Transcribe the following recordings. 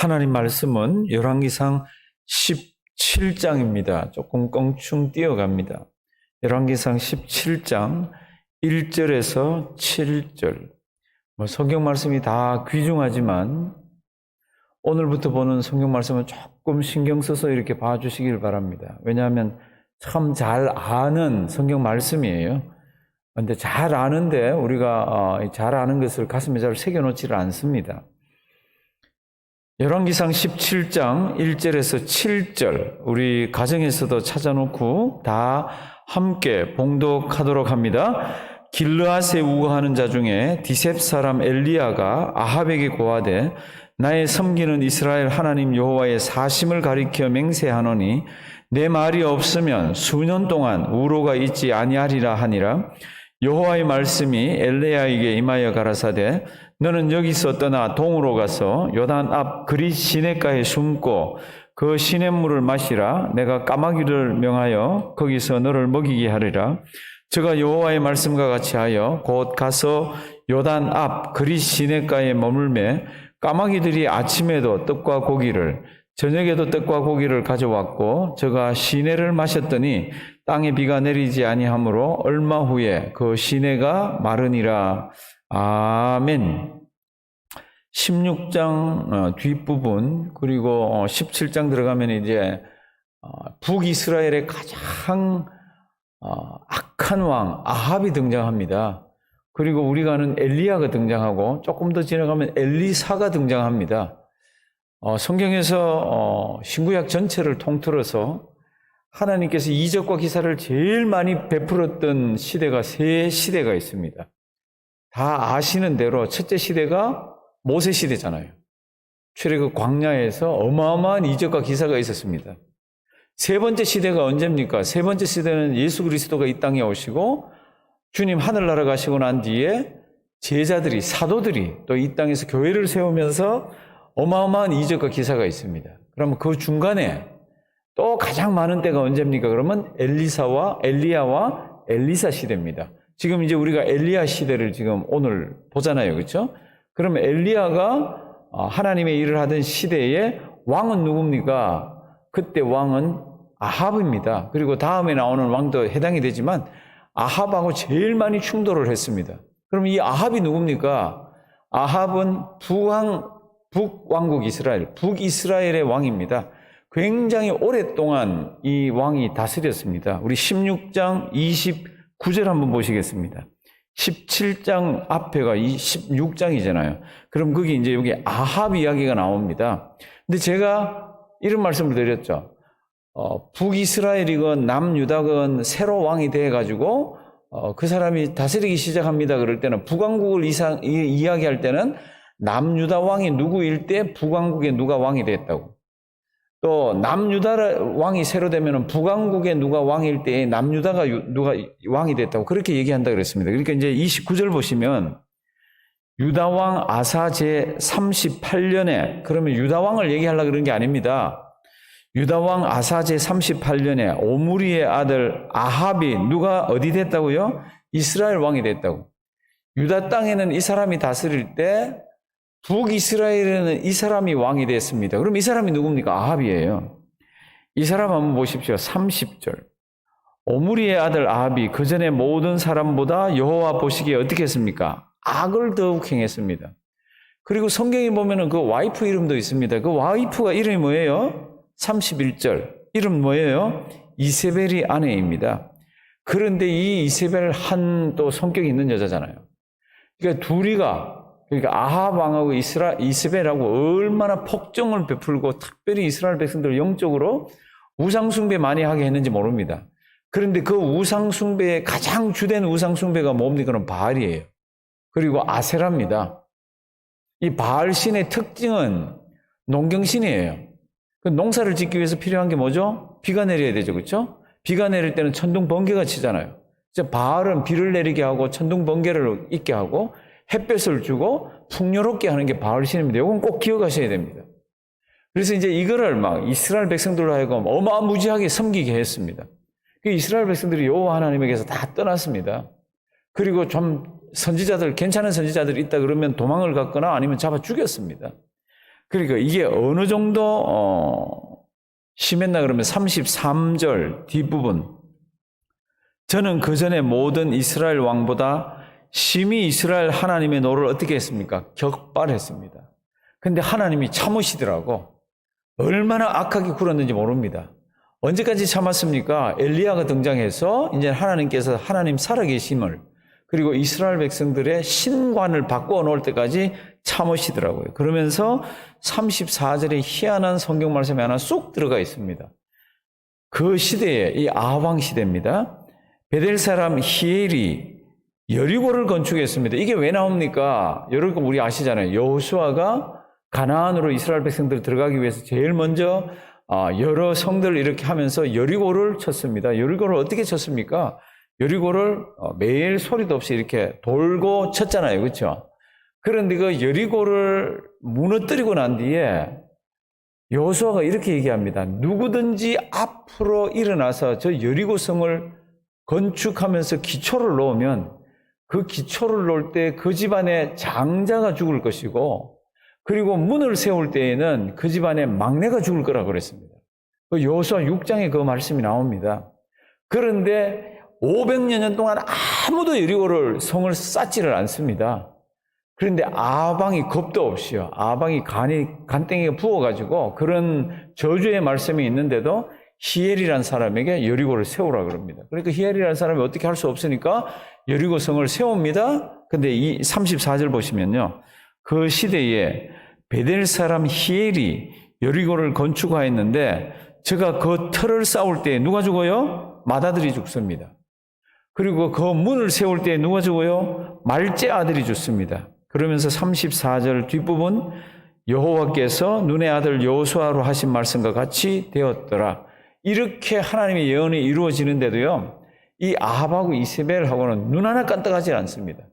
하나님 말씀은 열왕기상 17장입니다. 조금 껑충 뛰어갑니다. 열왕기상 17장 1절에서 7절. 뭐 성경 말씀이 다 귀중하지만 오늘부터 보는 성경 말씀은 조금 신경 써서 이렇게 봐 주시길 바랍니다. 왜냐하면 참 잘 아는 성경 말씀이에요. 근데 잘 아는데 우리가 어, 잘 아는 것을 가슴에 잘 새겨 놓지를 않습니다. 열왕기상 17장 1절에서 7절 우리 가정에서도 찾아놓고 다 함께 봉독하도록 합니다. 길르앗에 우거하는 자 중에 디셉 사람 엘리야가 아합에게 고하되 나의 섬기는 이스라엘 하나님 여호와의 사심을 가리켜 맹세하노니 내 말이 없으면 수년 동안 우로가 있지 아니하리라 하니라 여호와의 말씀이 엘레야에게 임하여 가라사대 너는 여기서 떠나 동으로 가서 요단 앞 그리 시내가에 숨고 그 시냇물을 마시라. 내가 까마귀를 명하여 거기서 너를 먹이게 하리라. 저가 여호와의 말씀과 같이 하여 곧 가서 요단 앞 그리 시내가에 머물매 까마귀들이 아침에도 떡과 고기를 저녁에도 떡과 고기를 가져왔고 저가 시내를 마셨더니 땅에 비가 내리지 아니하므로 얼마 후에 그 시내가 마르니라. 아멘. 16장 어, 뒷부분 그리고 17장 들어가면 이제 어, 북이스라엘의 가장 어, 악한 왕 아합이 등장합니다. 그리고 우리가 아는 엘리야가 등장하고 조금 더 지나가면 엘리사가 등장합니다. 어, 성경에서 어, 신구약 전체를 통틀어서 하나님께서 이적과 기사를 제일 많이 베풀었던 시대가 세 시대가 있습니다. 다 아시는 대로 첫째 시대가 모세 시대잖아요. 출애굽 광야에서 어마어마한 이적과 기사가 있었습니다. 세 번째 시대가 언제입니까? 세 번째 시대는 예수 그리스도가 이 땅에 오시고 주님 하늘나라 가시고 난 뒤에 제자들이 사도들이 또 이 땅에서 교회를 세우면서 어마어마한 이적과 기사가 있습니다. 그러면 그 중간에 또 가장 많은 때가 언제입니까? 그러면 엘리사와 엘리야와 엘리사 시대입니다. 지금 이제 우리가 엘리야 시대를 지금 오늘 보잖아요. 그렇죠? 그러면 엘리야가 하나님의 일을 하던 시대에 왕은 누굽니까? 그때 왕은 아합입니다. 그리고 다음에 나오는 왕도 해당이 되지만 아합하고 제일 많이 충돌을 했습니다. 그럼 이 아합이 누굽니까? 아합은 부왕 북왕국 이스라엘, 북이스라엘의 왕입니다. 굉장히 오랫동안 이 왕이 다스렸습니다. 우리 16장 29절 한번 보시겠습니다. 17장 앞에가 16장이잖아요. 그럼 거기 이제 여기 아합 이야기가 나옵니다. 근데 제가 이런 말씀을 드렸죠. 어, 북이스라엘이건 남유다건 새로 왕이 돼가지고 어, 그 사람이 다스리기 시작합니다. 그럴 때는 북왕국을 이상, 이, 이야기할 때는 남유다 왕이 누구일 때 북왕국에 누가 왕이 됐다고. 또 남유다 왕이 새로 되면 북왕국에 누가 왕일 때 남유다가 누가 왕이 됐다고 그렇게 얘기한다 그랬습니다. 그러니까 이제 29절 보시면 유다 왕 아사 제 38년에 그러면 유다 왕을 얘기하려고 그런 게 아닙니다. 유다 왕 아사 제 38년에 오므리의 아들 아합이 누가 어디 됐다고요? 이스라엘 왕이 됐다고. 유다 땅에는 이 사람이 다스릴 때 북이스라엘에는 이 사람이 왕이 됐습니다. 그럼 이 사람이 누굽니까? 아합이에요. 이 사람 한번 보십시오. 30절. 오므리의 아들 아합이 그 전에 모든 사람보다 여호와 보시기에 어떻게 했습니까? 악을 더욱 행했습니다. 그리고 성경에 보면은 그 와이프 이름도 있습니다. 그 와이프가 이름이 뭐예요? 31절. 이름 뭐예요? 이세벨이 아내입니다. 그런데 이 이세벨 한 또 성격이 있는 여자잖아요. 그러니까 둘이가 그러니까 아합 왕하고 이스라 이스벨하고 얼마나 폭정을 베풀고 특별히 이스라엘 백성들 영적으로 우상 숭배 많이 하게 했는지 모릅니다. 그런데 그 우상 숭배의 가장 주된 우상 숭배가 뭡니까? 그럼 바알이에요. 그리고 아세라입니다. 이 바알 신의 특징은 농경신이에요. 그 농사를 짓기 위해서 필요한 게 뭐죠? 비가 내려야 되죠, 그렇죠? 비가 내릴 때는 천둥 번개가 치잖아요. 바알은 비를 내리게 하고 천둥 번개를 있게 하고 햇볕을 주고 풍요롭게 하는 게 바알 신입니다. 이건 꼭 기억하셔야 됩니다. 그래서 이제 이거를 막 이스라엘 백성들로 하여금 어마무지하게 섬기게 했습니다. 그 이스라엘 백성들이 여호와 하나님에게서 다 떠났습니다. 그리고 좀 선지자들 괜찮은 선지자들이 있다 그러면 도망을 갔거나 아니면 잡아 죽였습니다. 그러니까 이게 어느 정도 어, 심했나 그러면 33절 뒷부분 저는 그 전에 모든 이스라엘 왕보다 심히 이스라엘 하나님의 노를 어떻게 했습니까? 격발했습니다. 근데 하나님이 참으시더라고. 얼마나 악하게 굴었는지 모릅니다. 언제까지 참았습니까? 엘리야가 등장해서 이제 하나님께서 하나님 살아계심을 그리고 이스라엘 백성들의 신관을 바꾸어 놓을 때까지 참으시더라고요. 그러면서 34절에 희한한 성경 말씀이 하나 쏙 들어가 있습니다. 그 시대에 이 아왕 시대입니다. 베델 사람 히엘이 여리고를 건축했습니다. 이게 왜 나옵니까? 여러분 우리 아시잖아요. 여호수아가 가나안으로 이스라엘 백성들 들어가기 위해서 제일 먼저 아, 여러 성들을 이렇게 하면서 여리고를 쳤습니다. 여리고를 어떻게 쳤습니까? 여리고를 어, 매일 소리도 없이 이렇게 돌고 쳤잖아요. 그렇죠? 그런데 그 여리고를 무너뜨리고 난 뒤에 여호수아가 이렇게 얘기합니다. 누구든지 앞으로 일어나서 저 여리고성을 건축하면서 기초를 놓으면 그 기초를 놓을 때 그 집안의 장자가 죽을 것이고 그리고 문을 세울 때에는 그 집안의 막내가 죽을 거라 그랬습니다. 그 여호수아 6장에 그 말씀이 나옵니다. 그런데 500여 년 동안 아무도 여리고를 성을 쌓지를 않습니다. 그런데 아방이 겁도 없이요. 아방이 간이 간땡이가 부어가지고 그런 저주의 말씀이 있는데도 히엘이라는 사람에게 여리고를 세우라 그럽니다. 그러니까 히엘이라는 사람이 어떻게 할 수 없으니까 여리고 성을 세웁니다. 근데 이 34절 보시면요. 그 시대에 베델 사람 히엘이 여리고를 건축하였는데 제가 그 틀을 쌓을 때 누가 죽어요? 마다들이 죽습니다. 그리고 그 문을 세울 때 누가 죽어요? 말제 아들이 죽습니다. 그러면서 34절 뒷부분 여호와께서 눈의 아들 여호수아로 하신 말씀과 같이 되었더라. 이렇게 하나님의 예언이 이루어지는데도요. 이 아합하고 이세벨하고는 눈 하나 깜짝하지 않습니다.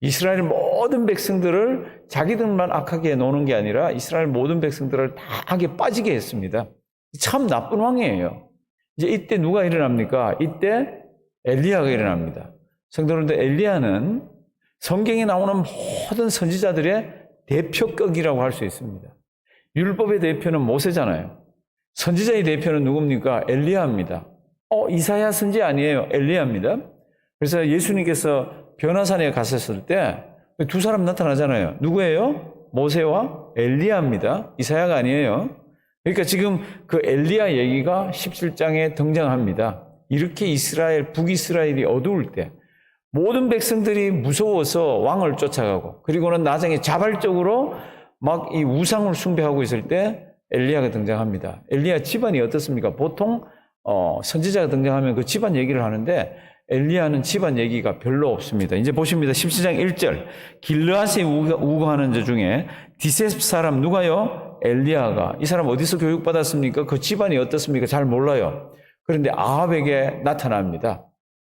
이스라엘 모든 백성들을 자기들만 악하게 노는 게 아니라 이스라엘 모든 백성들을 다 악에 빠지게 했습니다. 참 나쁜 왕이에요. 이제 이때 누가 일어납니까? 이때 엘리야가 일어납니다. 성도님들 엘리야는 성경에 나오는 모든 선지자들의 대표격이라고 할 수 있습니다. 율법의 대표는 모세잖아요. 선지자의 대표는 누굽니까? 엘리야입니다. 어, 이사야 선지 아니에요. 엘리야입니다. 그래서 예수님께서 변화산에 갔었을 때 두 사람 나타나잖아요. 누구예요? 모세와 엘리야입니다. 이사야가 아니에요. 그러니까 지금 그 엘리야 얘기가 17장에 등장합니다. 이렇게 이스라엘, 북이스라엘이 어두울 때 모든 백성들이 무서워서 왕을 쫓아가고 그리고는 나중에 자발적으로 막 이 우상을 숭배하고 있을 때 엘리야가 등장합니다. 엘리야 집안이 어떻습니까? 보통 어, 선지자가 등장하면 그 집안 얘기를 하는데 엘리야는 집안 얘기가 별로 없습니다. 이제 보십니다. 17장 1절. 길르앗에 우거하는 자 중에 디셉 사람 누가요? 엘리야가. 이 사람 어디서 교육받았습니까? 그 집안이 어떻습니까? 잘 몰라요. 그런데 아합에게 나타납니다.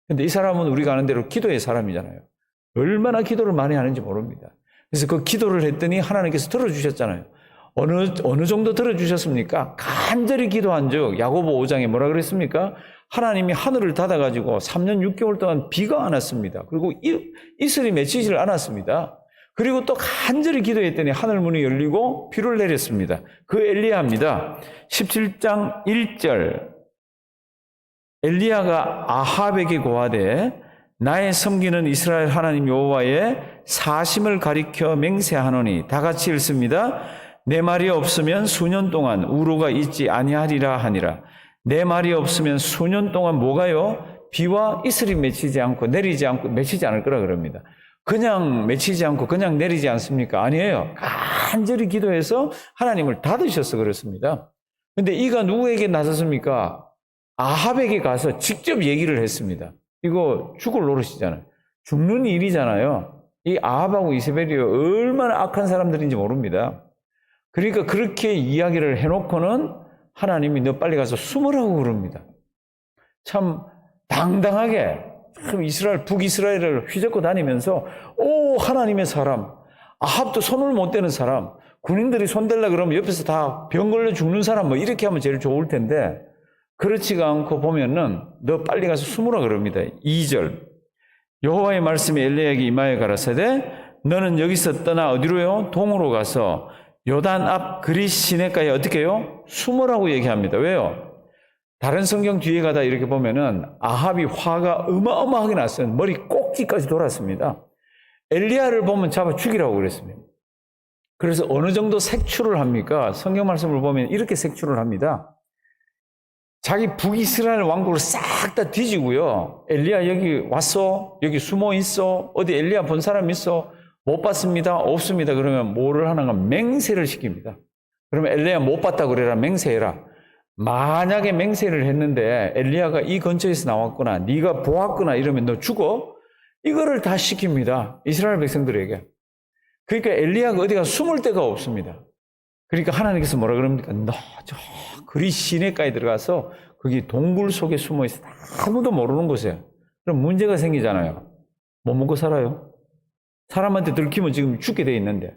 근데 이 사람은 우리가 아는 대로 기도의 사람이잖아요. 얼마나 기도를 많이 하는지 모릅니다. 그래서 그 기도를 했더니 하나님께서 들어주셨잖아요. 어느, 어느 정도 들어주셨습니까? 간절히 기도한 즉, 야고보 5장에 뭐라 그랬습니까? 하나님이 하늘을 닫아 가지고 3년 6개월 동안 비가 안 왔습니다. 그리고 이슬이 맺히지를 않았습니다. 그리고 또 간절히 기도했더니 하늘 문이 열리고 비를 내렸습니다. 그 엘리야입니다. 17장 1절. 엘리야가 아합에게 고하되 나의 섬기는 이스라엘 하나님 여호와의 사심을 가리켜 맹세하노니 다 같이 읽습니다. 내 말이 없으면 수년 동안 우로가 있지 아니하리라 하니라. 내 말이 없으면 수년 동안 뭐가요? 비와 이슬이 맺히지 않고 내리지 않고 맺히지 않을 거라 그럽니다. 그냥 맺히지 않고 그냥 내리지 않습니까? 아니에요. 간절히 기도해서 하나님을 닫으셔서 그렇습니다. 근데 이가 누구에게 나섰습니까? 아합에게 가서 직접 얘기를 했습니다. 이거 죽을 노릇이잖아요. 죽는 일이잖아요. 이 아합하고 이세벨이 얼마나 악한 사람들인지 모릅니다. 그러니까 그렇게 이야기를 해놓고는 하나님이 너 빨리 가서 숨으라고 그럽니다. 참 당당하게 참 이스라엘 북이스라엘을 휘젓고 다니면서 오 하나님의 사람 아합도 손을 못 대는 사람 군인들이 손댈라 그러면 옆에서 다 병 걸려 죽는 사람 뭐 이렇게 하면 제일 좋을 텐데 그렇지가 않고 보면은 너 빨리 가서 숨으라 그럽니다. 2절 여호와의 말씀이 엘리야에게 임하여 가라사대 너는 여기서 떠나 어디로요? 동으로 가서 요단 앞 그리스 시내가에 어떻게 해요? 숨으라고 얘기합니다. 왜요? 다른 성경 뒤에 가다 이렇게 보면은 아합이 화가 어마어마하게 났어요. 머리 꼭지까지 돌았습니다. 엘리야를 보면 잡아 죽이라고 그랬습니다. 그래서 어느 정도 색출을 합니까? 성경 말씀을 보면 이렇게 색출을 합니다. 자기 북이스라엘 왕국을 싹 다 뒤지고요. 엘리야 여기 왔어? 여기 숨어 있어? 어디 엘리야 본 사람 있어? 못 봤습니다. 없습니다. 그러면 뭐를 하는가? 맹세를 시킵니다. 그러면 엘리야 못 봤다 그래라 맹세해라. 만약에 맹세를 했는데 엘리야가 이 근처에서 나왔거나 네가 보았거나 이러면 너 죽어. 이거를 다 시킵니다. 이스라엘 백성들에게. 그러니까 엘리야가 어디가 숨을 데가 없습니다. 그러니까 하나님께서 뭐라 그럽니까? 너 저 그리 시내가에 들어가서 거기 동굴 속에 숨어 있어 아무도 모르는 곳에 그럼 문제가 생기잖아요. 못 먹고 살아요. 사람한테 들키면 지금 죽게 돼 있는데.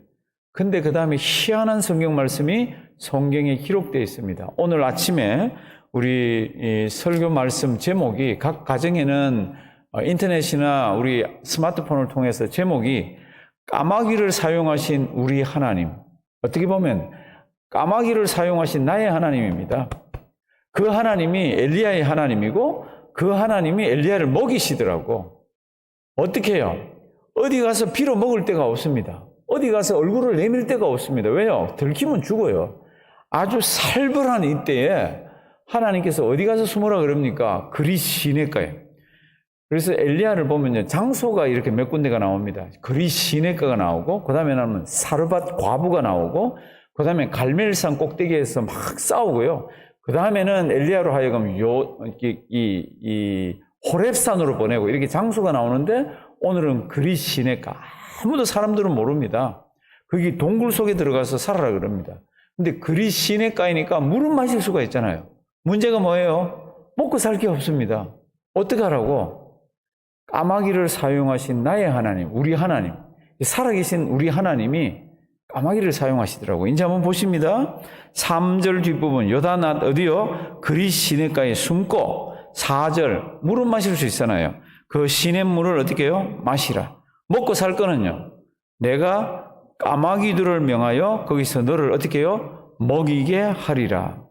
근데 그 다음에 희한한 성경 말씀이 성경에 기록되어 있습니다. 오늘 아침에 우리 이 설교 말씀 제목이 각 가정에는 어, 인터넷이나 우리 스마트폰을 통해서 제목이 까마귀를 사용하신 우리 하나님. 어떻게 보면 까마귀를 사용하신 나의 하나님입니다. 그 하나님이 엘리야의 하나님이고 그 하나님이 엘리야를 먹이시더라고. 어떻게 해요? 어디 가서 비로 먹을 데가 없습니다. 어디 가서 얼굴을 내밀 데가 없습니다. 왜요? 들키면 죽어요. 아주 살벌한 이때에 하나님께서 어디 가서 숨으라 그럽니까? 그리 시내가에. 그래서 엘리야를 보면요. 장소가 이렇게 몇 군데가 나옵니다. 그리 시내가가 나오고, 그 다음에 나면 사르밧 과부가 나오고, 그 다음에 갈멜산 꼭대기에서 막 싸우고요. 그 다음에는 엘리야로 하여금 요, 이, 이, 이 호랩산으로 보내고 이렇게 장소가 나오는데 오늘은 그리 시내가 아무도 사람들은 모릅니다. 거기 동굴 속에 들어가서 살아라 그럽니다. 근데 그리 시내가이니까 물은 마실 수가 있잖아요. 문제가 뭐예요? 먹고 살 게 없습니다. 어떡하라고? 까마귀를 사용하신 나의 하나님, 우리 하나님, 살아계신 우리 하나님이 까마귀를 사용하시더라고요. 이제 한번 보십니다. 3절 뒷부분, 요단앗 어디요? 그리 시내가에 숨고, 4절, 물은 마실 수 있잖아요. 그 시냇물을 어떻게 해요? 마시라. 먹고 살 거는요. 내가 까마귀들을 명하여 거기서 너를 어떻게 해요? 먹이게 하리라.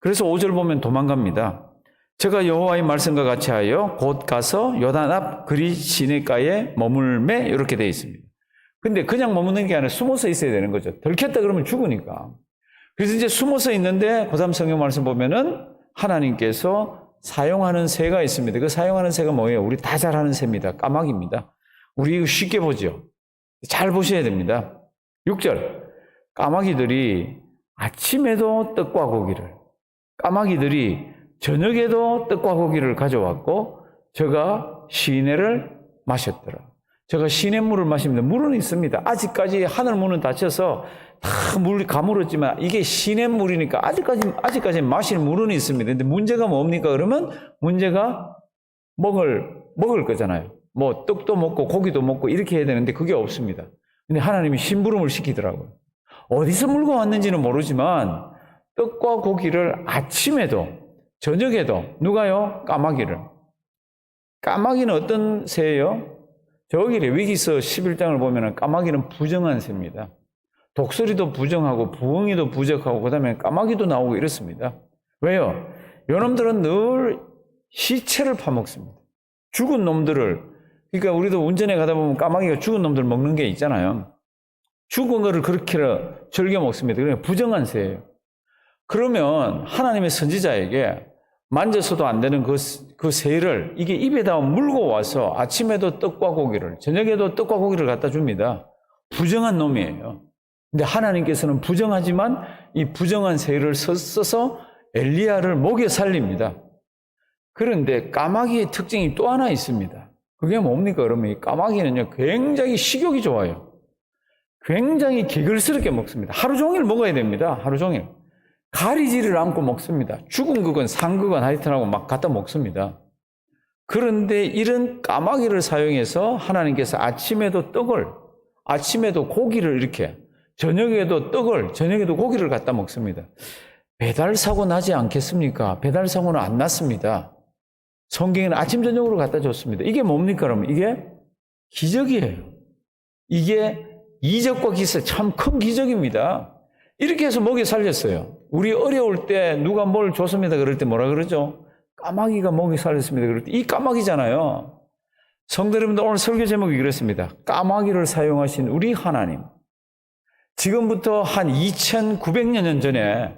그래서 5절 보면 도망갑니다. 제가 여호와의 말씀과 같이 하여 곧 가서 요단 앞 그리 시내가에 머물매 이렇게 되어 있습니다. 근데 그냥 머무는 게 아니라 숨어서 있어야 되는 거죠. 들켰다 그러면 죽으니까. 그래서 이제 숨어서 있는데 고삼 성경 말씀 보면은 하나님께서 사용하는 새가 있습니다. 그 사용하는 새가 뭐예요? 우리 다잘 아는 새입니다. 까마귀입니다. 우리 이거 쉽게 보죠. 잘 보셔야 됩니다. 6절. 까마귀들이 아침에도 떡과 고기를, 까마귀들이 저녁에도 떡과 고기를 가져왔고, 제가 시내를 마셨더라. 제가 시냇물을 마십니다. 물은 있습니다. 아직까지 하늘 문은 닫혀서 다 물이 가물었지만 이게 시냇물이니까 아직까지, 아직까지 마실 물은 있습니다. 근데 문제가 뭡니까? 그러면 문제가 먹을, 먹을 거잖아요. 뭐 떡도 먹고 고기도 먹고 이렇게 해야 되는데 그게 없습니다. 근데 하나님이 심부름을 시키더라고요. 어디서 물고 왔는지는 모르지만 떡과 고기를 아침에도 저녁에도 누가요? 까마귀를. 까마귀는 어떤 새예요? 저기 레위기서 11장을 보면 까마귀는 부정한 새입니다. 독수리도 부정하고 부엉이도 부적하고 그다음에 까마귀도 나오고 이렇습니다. 왜요? 요놈들은 늘 시체를 파먹습니다. 죽은 놈들을 그러니까 우리도 운전에 가다 보면 까마귀가 죽은 놈들 먹는 게 있잖아요. 죽은 거를 그렇게 즐겨 먹습니다. 그러니까 부정한 새예요. 그러면 하나님의 선지자에게 만져서도 안 되는 그, 그 새를 이게 입에다 물고 와서 아침에도 떡과 고기를, 저녁에도 떡과 고기를 갖다 줍니다. 부정한 놈이에요. 근데 하나님께서는 부정하지만 이 부정한 새를 써서 엘리야를 먹여 살립니다. 그런데 까마귀의 특징이 또 하나 있습니다. 그게 뭡니까? 그러면 이 까마귀는요, 굉장히 식욕이 좋아요. 굉장히 개글스럽게 먹습니다. 하루 종일 먹어야 됩니다. 하루 종일. 가리지를 않고 먹습니다. 죽은 그건 산 그건 하여튼하고 막 갖다 먹습니다. 그런데 이런 까마귀를 사용해서 하나님께서 아침에도 떡을, 아침에도 고기를 이렇게, 저녁에도 떡을, 저녁에도 고기를 갖다 먹습니다. 배달 사고 나지 않겠습니까? 배달 사고는 안 났습니다. 성경에는 아침 저녁으로 갖다 줬습니다. 이게 뭡니까? 그러면 이게 기적이에요. 이게 이적과 기사 참큰 기적입니다. 이렇게 해서 먹여 살렸어요. 우리 어려울 때 누가 뭘 줬습니다. 그럴 때 뭐라 그러죠? 까마귀가 먹여 살렸습니다. 그럴 때 이 까마귀잖아요. 성도 여러분들 오늘 설교 제목이 그렇습니다. 까마귀를 사용하신 우리 하나님. 지금부터 한 2900년 년 전에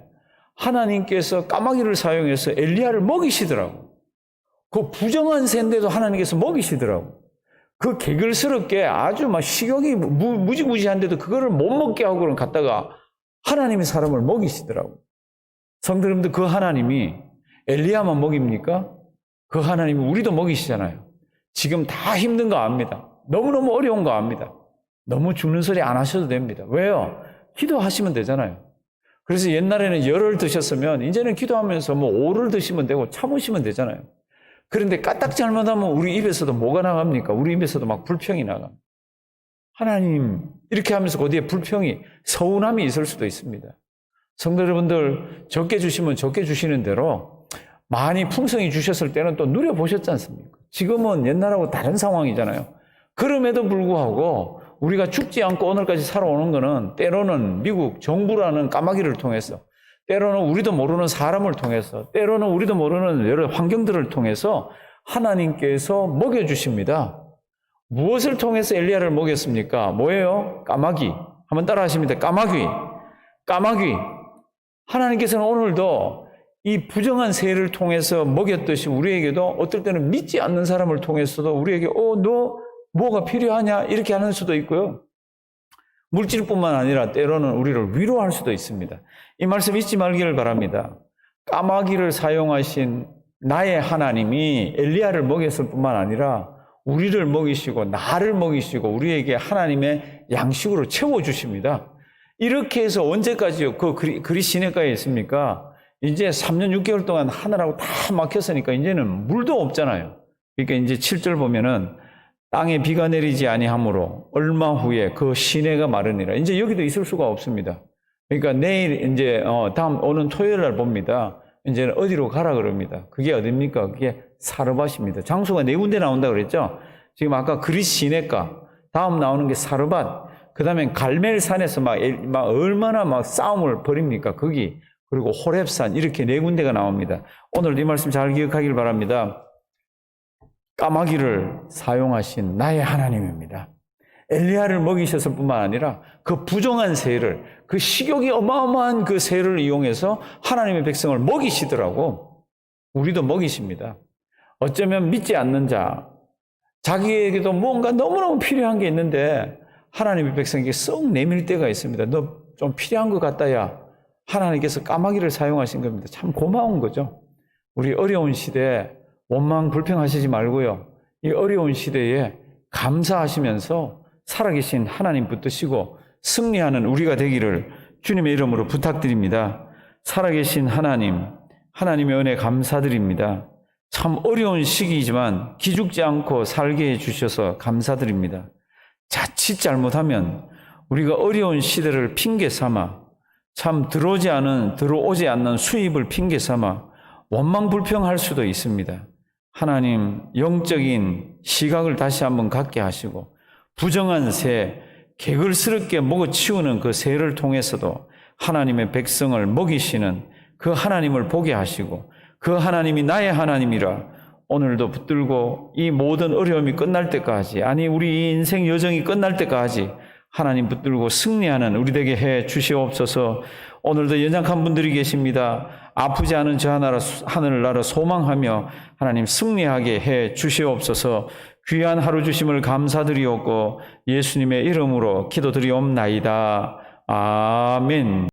하나님께서 까마귀를 사용해서 엘리야를 먹이시더라고. 그 부정한 새인데도 하나님께서 먹이시더라고. 그 개글스럽게 아주 막 식욕이 무, 무지무지한데도 그거를 못 먹게 하고는 갔다가 하나님이 사람을 먹이시더라고. 성도님들 그 하나님이 엘리야만 먹입니까? 그 하나님이 우리도 먹이시잖아요. 지금 다 힘든 거 압니다. 너무너무 어려운 거 압니다. 너무 죽는 소리 안 하셔도 됩니다. 왜요? 기도하시면 되잖아요. 그래서 옛날에는 열을 드셨으면 이제는 기도하면서 뭐 오를 드시면 되고 참으시면 되잖아요. 그런데 까딱 잘못하면 우리 입에서도 뭐가 나갑니까? 우리 입에서도 막 불평이 나갑니다. 하나님, 이렇게 하면서 거기에 불평이, 서운함이 있을 수도 있습니다. 성도 여러분들, 적게 주시면 적게 주시는 대로 많이 풍성히 주셨을 때는 또 누려 보셨지 않습니까? 지금은 옛날하고 다른 상황이잖아요. 그럼에도 불구하고 우리가 죽지 않고 오늘까지 살아오는 거는 때로는 미국 정부라는 까마귀를 통해서 때로는 우리도 모르는 사람을 통해서 때로는 우리도 모르는 여러 환경들을 통해서 하나님께서 먹여주십니다. 무엇을 통해서 엘리야를 먹였습니까? 뭐예요? 까마귀. 한번 따라 하십니다. 까마귀. 까마귀. 하나님께서는 오늘도 이 부정한 새를 통해서 먹였듯이 우리에게도 어떨 때는 믿지 않는 사람을 통해서도 우리에게 어, 너 뭐가 필요하냐? 이렇게 하는 수도 있고요. 물질뿐만 아니라 때로는 우리를 위로할 수도 있습니다. 이 말씀 잊지 말기를 바랍니다. 까마귀를 사용하신 나의 하나님이 엘리야를 먹였을 뿐만 아니라 우리를 먹이시고 나를 먹이시고 우리에게 하나님의 양식으로 채워 주십니다. 이렇게 해서 언제까지요? 그 그리, 그리 시내가에 있습니까? 이제 3년 6개월 동안 하늘하고 다 막혔으니까 이제는 물도 없잖아요. 그러니까 이제 7절 보면은 땅에 비가 내리지 아니하므로 얼마 후에 그 시내가 마르니라. 이제 여기도 있을 수가 없습니다. 그러니까 내일 이제 어 다음 오는 토요일 날 봅니다. 이제는 어디로 가라 그럽니다. 그게 어딥니까? 그게 사르밧입니다. 장소가 네 군데 나온다 그랬죠? 지금 아까 그리스 시내가 다음 나오는 게 사르밧. 그다음에 갈멜산에서 막, 엘- 막 얼마나 막 싸움을 벌입니까? 거기 그리고 호렙산 이렇게 네 군데가 나옵니다. 오늘 이 말씀 잘 기억하길 바랍니다. 까마귀를 사용하신 나의 하나님입니다. 엘리야를 먹이셨을 뿐만 아니라 그 부정한 새를 그 식욕이 어마어마한 그 새를 이용해서 하나님의 백성을 먹이시더라고. 우리도 먹이십니다. 어쩌면 믿지 않는 자, 자기에게도 뭔가 너무너무 필요한 게 있는데 하나님의 백성에게 썩 내밀 때가 있습니다. 너 좀 필요한 것 같다야. 하나님께서 까마귀를 사용하신 겁니다. 참 고마운 거죠. 우리 어려운 시대에 원망 불평하시지 말고요. 이 어려운 시대에 감사하시면서 살아계신 하나님 붙드시고 승리하는 우리가 되기를 주님의 이름으로 부탁드립니다. 살아계신 하나님, 하나님의 은혜 감사드립니다. 참 어려운 시기이지만 기죽지 않고 살게 해주셔서 감사드립니다. 자칫 잘못하면 우리가 어려운 시대를 핑계 삼아 참 들어오지 않은, 들어오지 않는 수입을 핑계 삼아 원망 불평할 수도 있습니다. 하나님, 영적인 시각을 다시 한번 갖게 하시고, 부정한 새, 개걸스럽게 먹어치우는 그 새를 통해서도 하나님의 백성을 먹이시는 그 하나님을 보게 하시고, 그 하나님이 나의 하나님이라 오늘도 붙들고 이 모든 어려움이 끝날 때까지, 아니, 우리 인생 여정이 끝날 때까지 하나님 붙들고 승리하는 우리 되게 해 주시옵소서. 오늘도 연약한 분들이 계십니다. 아프지 않은 저 하나라 하늘나라 소망하며 하나님 승리하게 해 주시옵소서. 귀한 하루 주심을 감사드리옵고 예수님의 이름으로 기도드리옵나이다. 아멘.